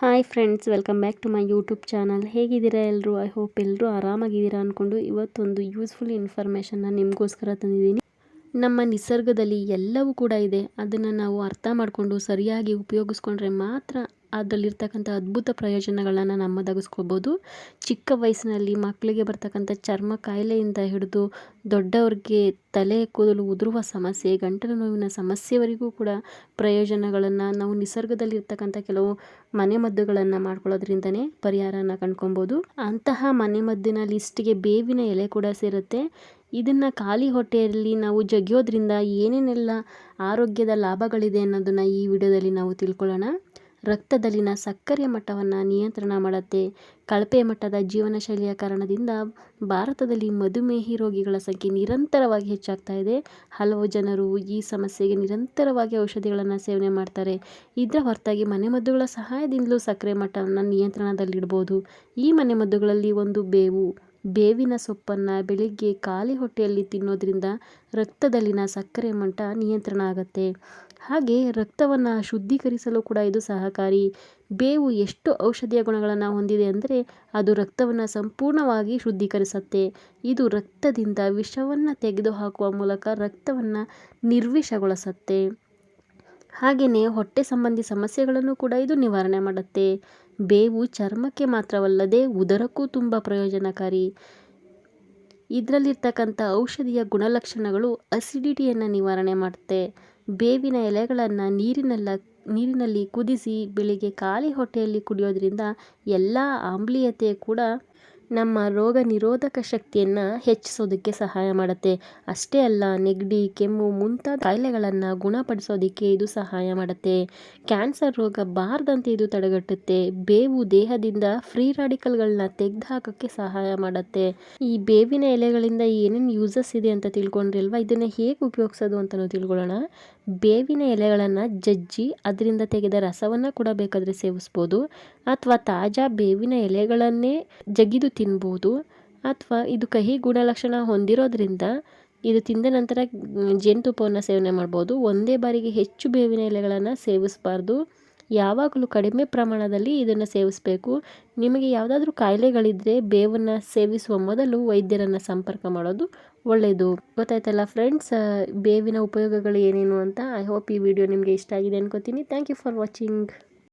Hi friends, welcome back to my YouTube channel. ಹೇಗಿದ್ದೀರಾ ಎಲ್ಲರೂ I hope ಎಲ್ಲರೂ ಆರಾಮಾಗಿದ್ದೀರಾ ಅಂದ್ಕೊಂಡು ಇವತ್ತೊಂದು ಯೂಸ್ಫುಲ್ ಇನ್ಫಾರ್ಮೇಷನ್ನ ನಿಮಗೋಸ್ಕರ ತಂದಿದ್ದೀನಿ. ನಮ್ಮ ನಿಸರ್ಗದಲ್ಲಿ ಎಲ್ಲವೂ ಕೂಡ ಇದೆ. ಅದನ್ನು ನಾವು ಅರ್ಥ ಮಾಡಿಕೊಂಡು, ಸರಿಯಾಗಿ ಉಪಯೋಗಿಸ್ಕೊಂಡ್ರೆ ಮಾತ್ರ ಅದರಲ್ಲಿರ್ತಕ್ಕಂಥ ಅದ್ಭುತ ಪ್ರಯೋಜನಗಳನ್ನು ನಮ್ಮದಾಗಿಸ್ಕೋಬೋದು ಚಿಕ್ಕ ವಯಸ್ಸಿನಲ್ಲಿ ಮಕ್ಕಳಿಗೆ ಬರ್ತಕ್ಕಂಥ ಚರ್ಮ ಕಾಯಿಲೆಯಿಂದ ಹಿಡಿದು ದೊಡ್ಡವ್ರಿಗೆ ತಲೆ ಕೂದಲು ಉದುರುವ ಸಮಸ್ಯೆ, ಗಂಟಲು ನೋವಿನ ಸಮಸ್ಯೆವರೆಗೂ ಕೂಡ ಪ್ರಯೋಜನಗಳನ್ನು ನಾವು ನಿಸರ್ಗದಲ್ಲಿರ್ತಕ್ಕಂಥ ಕೆಲವು ಮನೆಮದ್ದುಗಳನ್ನು ಮಾಡ್ಕೊಳ್ಳೋದ್ರಿಂದನೇ ಪರಿಹಾರನ ಕಂಡ್ಕೊಬೋದು. ಅಂತಹ ಮನೆಮದ್ದಿನ ಲಿಸ್ಟಿಗೆ ಬೇವಿನ ಎಲೆ ಕೂಡ ಸೇರುತ್ತೆ. ಇದನ್ನು ಖಾಲಿ ಹೊಟ್ಟೆಯಲ್ಲಿ ನಾವು ಜಗಿಯೋದ್ರಿಂದ ಏನೇನೆಲ್ಲ ಆರೋಗ್ಯದ ಲಾಭಗಳಿದೆ ಅನ್ನೋದನ್ನು ಈ ವಿಡಿಯೋದಲ್ಲಿ ನಾವು ತಿಳ್ಕೊಳ್ಳೋಣ. ರಕ್ತದಲ್ಲಿನ ಸಕ್ಕರೆ ಮಟ್ಟವನ್ನು ನಿಯಂತ್ರಣ ಮಾಡುತ್ತೆ. ಕಳಪೆ ಮಟ್ಟದ ಜೀವನ ಶೈಲಿಯ ಕಾರಣದಿಂದ ಭಾರತದಲ್ಲಿ ಮಧುಮೇಹಿ ರೋಗಿಗಳ ಸಂಖ್ಯೆ ನಿರಂತರವಾಗಿ ಹೆಚ್ಚಾಗ್ತಾ ಇದೆ. ಹಲವು ಜನರು ಈ ಸಮಸ್ಯೆಗೆ ನಿರಂತರವಾಗಿ ಔಷಧಿಗಳನ್ನು ಸೇವನೆ ಮಾಡ್ತಾರೆ. ಇದರ ಹೊರತಾಗಿ ಮನೆಮದ್ದುಗಳ ಸಹಾಯದಿಂದಲೂ ಸಕ್ಕರೆ ಮಟ್ಟವನ್ನು ನಿಯಂತ್ರಣದಲ್ಲಿಡ್ಬೋದು. ಈ ಮನೆಮದ್ದುಗಳಲ್ಲಿ ಒಂದು ಬೇವು, ಬೇವಿನ ಸೊಪ್ಪನ್ನು ಬೆಳಿಗ್ಗೆ ಖಾಲಿ ಹೊಟ್ಟೆಯಲ್ಲಿ ತಿನ್ನೋದ್ರಿಂದ ರಕ್ತದಲ್ಲಿನ ಸಕ್ಕರೆ ಮಟ್ಟ ನಿಯಂತ್ರಣ ಆಗುತ್ತೆ. ಹಾಗೆ ರಕ್ತವನ್ನು ಶುದ್ಧೀಕರಿಸಲು ಕೂಡ ಇದು ಸಹಕಾರಿ. ಬೇವು ಎಷ್ಟು ಔಷಧೀಯ ಗುಣಗಳನ್ನು ಹೊಂದಿದೆ ಅಂದರೆ ಅದು ರಕ್ತವನ್ನು ಸಂಪೂರ್ಣವಾಗಿ ಶುದ್ಧೀಕರಿಸುತ್ತೆ. ಇದು ರಕ್ತದಿಂದ ವಿಷವನ್ನು ತೆಗೆದುಹಾಕುವ ಮೂಲಕ ರಕ್ತವನ್ನು ನಿರ್ವಿಷಗೊಳಿಸುತ್ತೆ. ಹಾಗೆಯೇ ಹೊಟ್ಟೆ ಸಂಬಂಧಿ ಸಮಸ್ಯೆಗಳನ್ನು ಕೂಡ ಇದು ನಿವಾರಣೆ ಮಾಡುತ್ತೆ. ಬೇವು ಚರ್ಮಕ್ಕೆ ಮಾತ್ರವಲ್ಲದೆ ಉದರಕ್ಕೂ ತುಂಬ ಪ್ರಯೋಜನಕಾರಿ. ಇದರಲ್ಲಿರ್ತಕ್ಕಂಥ ಔಷಧಿಯ ಗುಣಲಕ್ಷಣಗಳು ಅಸಿಡಿಟಿಯನ್ನು ನಿವಾರಣೆ ಮಾಡುತ್ತೆ. ಬೇವಿನ ಎಲೆಗಳನ್ನು ನೀರಿನಲ್ಲ, ನೀರಿನಲ್ಲಿ ಕುದಿಸಿ ಬೆಳಿಗ್ಗೆ ಖಾಲಿ ಹೊಟ್ಟೆಯಲ್ಲಿ ಕುಡಿಯೋದ್ರಿಂದ ಎಲ್ಲ ಆಮ್ಲೀಯತೆ ಕೂಡ ನಮ್ಮ ರೋಗ ನಿರೋಧಕ ಶಕ್ತಿಯನ್ನು ಹೆಚ್ಚಿಸೋದಕ್ಕೆ ಸಹಾಯ ಮಾಡುತ್ತೆ. ಅಷ್ಟೇ ಅಲ್ಲ, ನೆಗಡಿ, ಕೆಮ್ಮು ಮುಂತಾದ ಕಾಯಿಲೆಗಳನ್ನು ಗುಣಪಡಿಸೋದಕ್ಕೆ ಇದು ಸಹಾಯ ಮಾಡುತ್ತೆ. ಕ್ಯಾನ್ಸರ್ ರೋಗ ಬಾರದಂತೆ ಇದು ತಡೆಗಟ್ಟುತ್ತೆ. ಬೇವು ದೇಹದಿಂದ ಫ್ರೀ ರಾಡಿಕಲ್ಗಳನ್ನ ತೆಗೆದುಹಾಕೋಕ್ಕೆ ಸಹಾಯ ಮಾಡುತ್ತೆ. ಈ ಬೇವಿನ ಎಲೆಗಳಿಂದ ಏನೇನು ಯೂಸಸ್ ಇದೆ ಅಂತ ತಿಳ್ಕೊಂಡ್ರಿ ಅಲ್ವಾ ಇದನ್ನು ಹೇಗೆ ಉಪಯೋಗಿಸೋದು ಅಂತಲೂ ತಿಳ್ಕೊಳ್ಳೋಣ. ಬೇವಿನ ಎಲೆಗಳನ್ನು ಜಜ್ಜಿ ಅದರಿಂದ ತೆಗೆದ ರಸವನ್ನು ಕೂಡ ಬೇಕಾದರೆ ಸೇವಿಸ್ಬೋದು. ಅಥವಾ ತಾಜಾ ಬೇವಿನ ಎಲೆಗಳನ್ನೇ ಜಗಿದು ತಿನ್ಬೋದು. ಅಥವಾ ಇದು ಕಹಿ ಗುಣಲಕ್ಷಣ ಹೊಂದಿರೋದ್ರಿಂದ ಇದು ತಿಂದ ನಂತರ ಜೇನುತುಪ್ಪವನ್ನು ಸೇವನೆ ಮಾಡ್ಬೋದು. ಒಂದೇ ಬಾರಿಗೆ ಹೆಚ್ಚು ಬೇವಿನ ಎಲೆಗಳನ್ನು ಸೇವಿಸಬಾರ್ದು. ಯಾವಾಗಲೂ ಕಡಿಮೆ ಪ್ರಮಾಣದಲ್ಲಿ ಇದನ್ನು ಸೇವಿಸಬೇಕು. ನಿಮಗೆ ಯಾವುದಾದ್ರೂ ಕಾಯಿಲೆಗಳಿದ್ದರೆ ಬೇವನ್ನು ಸೇವಿಸುವ ಮೊದಲು ವೈದ್ಯರನ್ನು ಸಂಪರ್ಕ ಮಾಡೋದು ಒಳ್ಳೆಯದು ಗೊತ್ತಾಯ್ತಲ್ಲ ಫ್ರೆಂಡ್ಸ್ ಬೇವಿನ ಉಪಯೋಗಗಳು ಏನೇನು ಅಂತ? ಐ ಹೋಪ್ ಈ ವಿಡಿಯೋ ನಿಮಗೆ ಇಷ್ಟ ಆಗಿದೆ ಅನ್ಕೋತೀನಿ. Thank you for watching